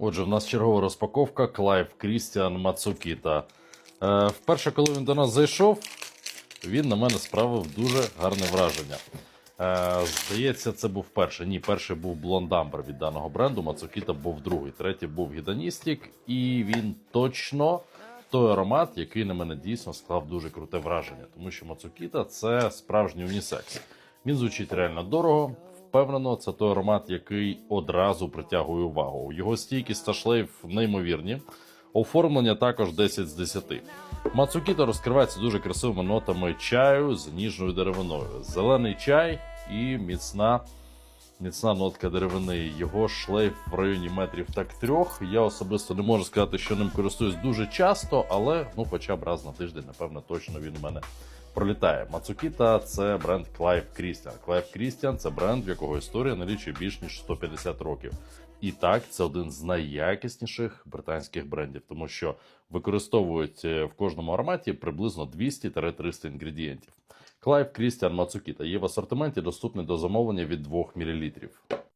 Отже, в нас чергова розпаковка Клайв Крістіан Мацукіта. Е, вперше, коли він до нас зайшов, він на мене справив дуже гарне враження. Е, здається, це був перший. Ні, перший був Блондамбер від даного бренду. Мацукіта був другий. Третій був Гіданістік, і він точно той аромат, який на мене дійсно склав дуже круте враження, тому що Мацукіта це справжній унісекс. Він звучить реально дорого. Впевнено, це той аромат, який одразу притягує увагу. Його стійкість та шлейф неймовірні. Оформлення також 10 з 10. Мацукіта розкривається дуже красивими нотами чаю з ніжною деревиною. Зелений чай і міцна, міцна нотка деревини. Його шлейф в районі метрів так трьох. Я особисто не можу сказати, що ним користуюсь дуже часто, але ну, хоча б раз на тиждень, напевно, точно він у мене пролітає. Мацукіта це бренд Clive Christian. Clive Christian це бренд, в якого історія налічує більш ніж 150 років. І так, це один з найякісніших британських брендів, тому що використовують е, в кожному ароматі приблизно 200-300 інгредієнтів. Clive Крістіан Мацукіта є в асортименті доступний до замовлення від 2 мл.